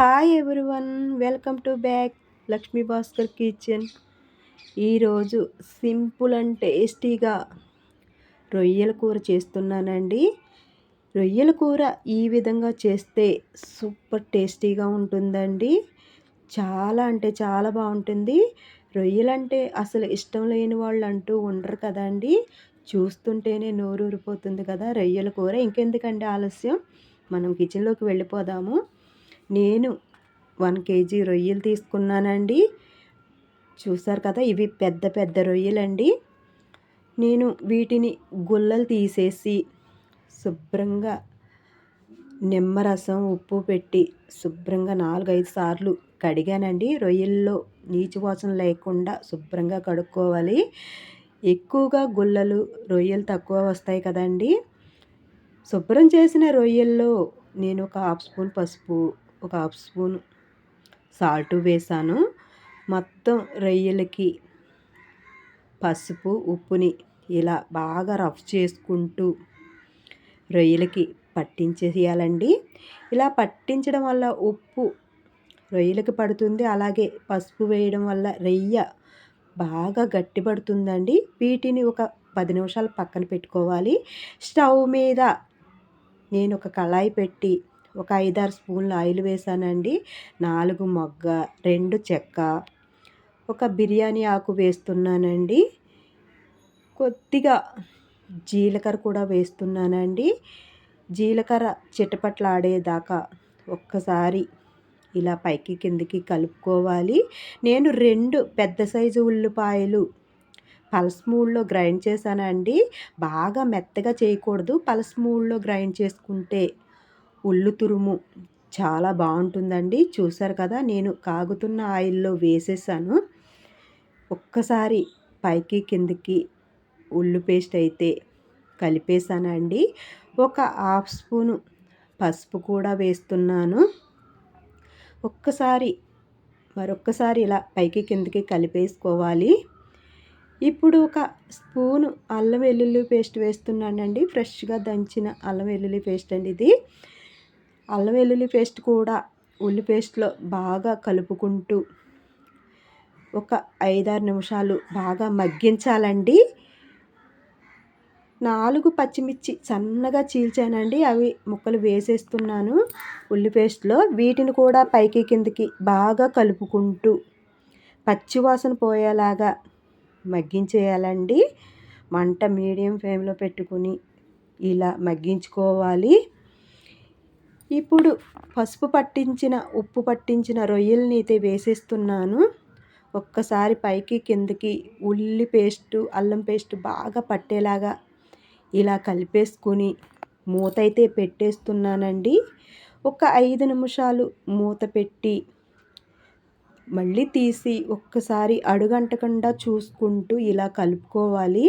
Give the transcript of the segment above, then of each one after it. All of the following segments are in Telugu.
Hi everyone welcome to back Lakshmi Bhaskar kitchen ఈరోజు సింపుల్ అండ్ టేస్టీగా రొయ్యల కూర చేస్తున్నానండి. రొయ్యల కూర ఈ విధంగా చేస్తే సూపర్ టేస్టీగా ఉంటుందండి. చాలా అంటే చాలా బాగుంటుంది. రొయ్యలంటే అసలు ఇష్టం లేని వాళ్ళు అంటూ ఉండరు కదండి. చూస్తుంటేనే నోరూరిపోతుంది కదా రొయ్యల కూర. ఇంకెందుకండి ఆలస్యం? మనం కిచెన్లోకి వెళ్ళిపోదాము. నేను వన్ కేజీ రొయ్యలు తీసుకున్నానండి. చూసారు కదా ఇవి పెద్ద పెద్ద రొయ్యలండి. నేను వీటిని గుల్లలు తీసేసి శుభ్రంగా నిమ్మరసం ఉప్పు పెట్టి శుభ్రంగా నాలుగైదు సార్లు కడిగానండి. రొయ్యల్లో నీచు వాసన లేకుండా శుభ్రంగా కడుక్కోవాలి. ఎక్కువగా గుల్లలు రొయ్యలు తక్కువ వస్తాయి కదండి. శుభ్రం చేసిన రొయ్యల్లో నేను ఒక హాఫ్ స్పూన్ పసుపు ఒక హాఫ్ స్పూన్ సాల్ట్ వేసాను. మొత్తం రొయ్యలకి పసుపు ఉప్పుని ఇలా బాగా రఫ్ చేసుకుంటూ రొయ్యలకి పట్టించేయాలండి ఇలా పట్టించడం వల్ల ఉప్పు రొయ్యలకి పడుతుంది. అలాగే పసుపు వేయడం వల్ల రొయ్య బాగా గట్టి పడుతుందండి వీటిని ఒక పది నిమిషాలు పక్కన పెట్టుకోవాలి. స్టవ్ మీద నేను ఒక కళాయి పెట్టి ఒక ఐదారు స్పూన్లు ఆయిల్ వేసానండి. నాలుగు మొగ్గ రెండు చెక్క ఒక బిర్యానీ ఆకు వేస్తున్నానండి. కొద్దిగా జీలకర్ర కూడా వేస్తున్నానండి. జీలకర్ర చిటపట్లాడేదాకా ఒక్కసారి ఇలా పైకి కిందికి కలుపుకోవాలి. నేను రెండు పెద్ద సైజు ఉల్లిపాయలు పలసమూడులో గ్రైండ్ చేశానండి. బాగా మెత్తగా చేయకూడదు. పలసమూడులో గ్రైండ్ చేసుకుంటే ఉల్లు తురుము. చాలా బాగుంటుందండి. చూసారు కదా నేను కాగుతున్న ఆయిల్లో వేసేసాను. ఒక్కసారి పైకి కిందకి ఉల్లు పేస్ట్ అయితే కలిపేసానండి. ఒక హాఫ్ స్పూను పసుపు కూడా వేస్తున్నాను. ఒక్కసారి మరొక్కసారి ఇలా పైకి కిందకి కలిపేసుకోవాలి. ఇప్పుడు ఒక స్పూను అల్లం వెల్లుల్లి పేస్ట్ వేస్తున్నానండి. ఫ్రెష్గా దంచిన అల్లం వెల్లుల్లి పేస్ట్ అండి ఇది. అల్లం వెల్లుల్లి పేస్ట్ కూడా ఉల్లి పేస్ట్లో బాగా కలుపుకుంటూ ఒక ఐదారు నిమిషాలు బాగా మగ్గించాలండి. నాలుగు పచ్చిమిర్చి సన్నగా చీల్చానండి. అవి ముక్కలు వేసేస్తున్నాను ఉల్లి పేస్ట్లో. వీటిని కూడా పైకి కిందకి బాగా కలుపుకుంటూ పచ్చివాసన పోయేలాగా మగ్గించేయాలండి. మంట మీడియం ఫ్లేమ్లో పెట్టుకుని ఇలా మగ్గించుకోవాలి. ఇప్పుడు పసుపు పట్టించిన ఉప్పు పట్టించిన రొయ్యల్ని అయితే వేసేస్తున్నాను. ఒక్కసారి పైకి కిందకి ఉల్లి పేస్టు అల్లం పేస్ట్ బాగా పట్టేలాగా ఇలా కలిపేసుకుని మూత అయితే పెట్టేస్తున్నానండి. ఒక ఐదు నిమిషాలు మూత పెట్టి మళ్ళీ తీసి ఒక్కసారి అడుగంటకుండా చూసుకుంటూ ఇలా కలుపుకోవాలి.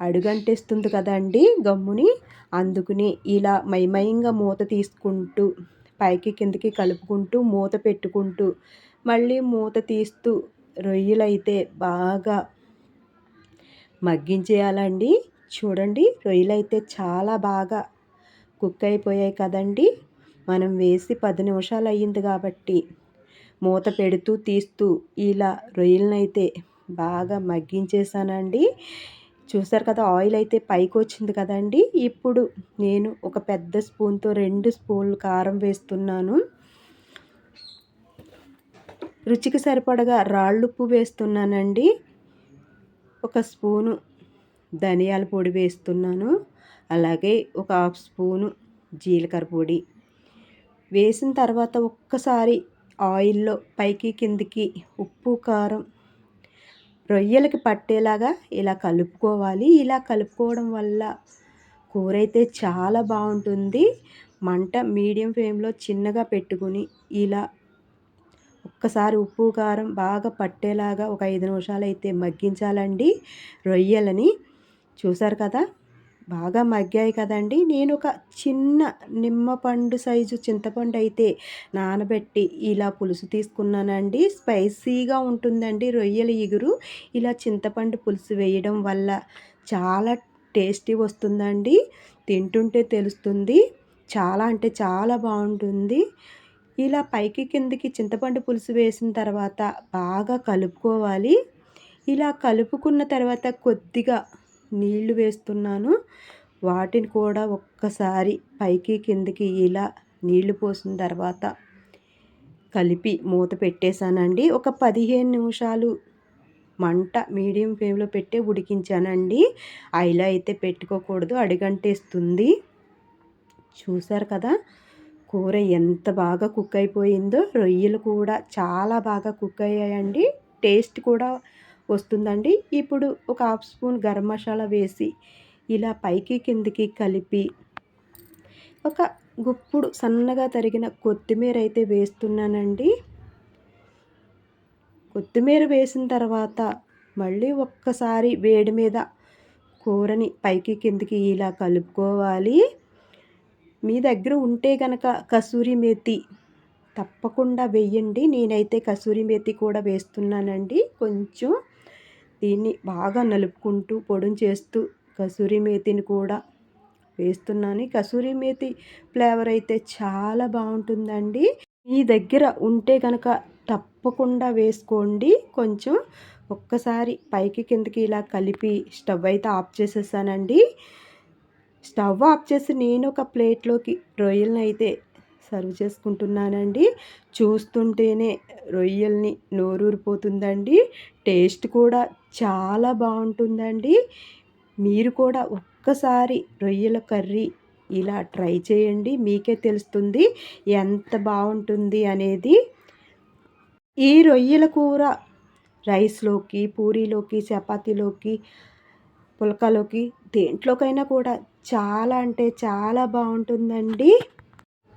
అడుగంటేస్తుంది కదండి గమ్ముని. అందుకుని ఇలా మైమయంగా మూత తీసుకుంటూ పైకి కిందకి కలుపుకుంటూ మూత పెట్టుకుంటూ మళ్ళీ మూత తీస్తూ రొయ్యలైతే బాగా మగ్గించేయాలండి. చూడండి రొయ్యలైతే చాలా బాగా కుక్ అయిపోయాయి కదండి. మనం వేసి పది నిమిషాలు అయ్యింది కాబట్టి మూత పెడుతూ తీస్తూ ఇలా రొయ్యలనైతే బాగా మగ్గించేసానండి చూసారు కదా ఆయిల్ అయితే పైకి వచ్చింది కదండి. ఇప్పుడు నేను ఒక పెద్ద స్పూన్తో రెండు స్పూన్లు కారం వేస్తున్నాను. రుచికి సరిపడగా రాళ్ళుప్పు వేస్తున్నానండి. ఒక స్పూను ధనియాల పొడి వేస్తున్నాను. అలాగే ఒక హాఫ్ స్పూను జీలకర్ర పొడి. వేసిన తర్వాత ఒక్కసారి ఆయిల్లో పైకి కిందికి ఉప్పు కారం రొయ్యలకి పట్టేలాగా ఇలా కలుపుకోవాలి. ఇలా కలుపుకోవడం వల్ల కూర అయితే చాలా బాగుంటుంది. మంట మీడియం ఫ్లేమ్లో చిన్నగా పెట్టుకుని ఇలా ఒక్కసారి ఉప్పు కారం బాగా పట్టేలాగా ఒక ఐదు నిమిషాలు అయితే మగ్గించాలండి రొయ్యలని. చూసారు కదా? బాగా మగ్గాయి కదండి. నేను ఒక చిన్న నిమ్మపండు సైజు చింతపండు అయితే నానబెట్టి ఇలా పులుసు తీసుకున్నానండి. స్పైసీగా ఉంటుందండి రొయ్యల ఇగురు. ఇలా చింతపండు పులుసు వేయడం వల్ల చాలా టేస్టీ వస్తుందండి. తింటుంటే తెలుస్తుంది. చాలా అంటే చాలా బాగుంటుంది. ఇలా పైకి కిందకి చింతపండు పులుసు వేసిన తర్వాత బాగా కలుపుకోవాలి. ఇలా కలుపుకున్న తర్వాత కొద్దిగా నీళ్ళు వేస్తున్నాను. వాటిని కూడా ఒక్కసారి పైకి కిందకి ఇలా నీళ్ళు పోసిన తర్వాత కలిపి మూత పెట్టేశానండి. ఒక పదిహేను నిమిషాలు మంట మీడియం ఫ్లేమ్లో పెట్టే ఉడికించానండి. అయిలా అయితే పెట్టుకోకూడదు అడిగంటేస్తుంది. చూసారు కదా కూర ఎంత బాగా కుక్ అయిపోయిందో. రొయ్యలు కూడా చాలా బాగా కుక్ అయ్యాయండి. టేస్ట్ కూడా వస్తుందండి. ఇప్పుడు ఒక హాఫ్ స్పూన్ గరం మసాలా వేసి ఇలా పైకి కిందికి కలిపి ఒక గుప్పుడు సన్నగా తరిగిన కొత్తిమీర అయితే వేస్తున్నానండి. కొత్తిమీర వేసిన తర్వాత మళ్ళీ ఒక్కసారి వేడి మీద కూరని పైకి కిందికి ఇలా కలుపుకోవాలి. మీ దగ్గర ఉంటే కనుక కసూరి మేతి తప్పకుండా వేయండి. నేనైతే కసూరి మేతి కూడా వేస్తున్నానండి. కొంచెం దీన్ని బాగా నలుపుకుంటూ పొడిని చేస్తూ కసూరి మేతిని కూడా వేస్తున్నాను. కసూరి మేతి ఫ్లేవర్ అయితే చాలా బాగుంటుందండి. మీ దగ్గర ఉంటే కనుక తప్పకుండా వేసుకోండి. కొంచెం ఒక్కసారి పైకి కిందకి ఇలా కలిపి స్టవ్ అయితే ఆఫ్ చేసేసానండి. స్టవ్ ఆఫ్ చేసి నేను ఒక ప్లేట్లోకి రొయ్యలను అయితే సర్వ్ చేసుకుంటున్నానండి. చూస్తుంటేనే రొయ్యల్ని నోరూరిపోతుందండి. టేస్ట్ కూడా చాలా బాగుంటుందండి. మీరు కూడా ఒక్కసారి రొయ్యల కర్రీ ఇలా ట్రై చేయండి. మీకే తెలుస్తుంది ఎంత బాగుంటుంది అనేది. ఈ రొయ్యల కూర రైస్లోకి పూరీలోకి చపాతీలోకి పుల్కాలోకి దేంట్లోకైనా కూడా చాలా అంటే చాలా బాగుంటుందండి.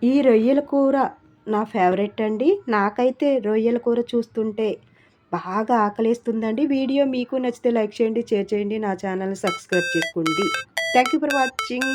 ఈ రొయ్యల కూర నా ఫేవరెట్ అండి. నాకైతే రొయ్యల కూర చూస్తుంటే బాగా ఆకలిస్తుందండి. వీడియో మీకు నచ్చితే లైక్ చేయండి షేర్ చేయండి నా ఛానల్ని సబ్స్క్రైబ్ చేసుకోండి. Thank you for watching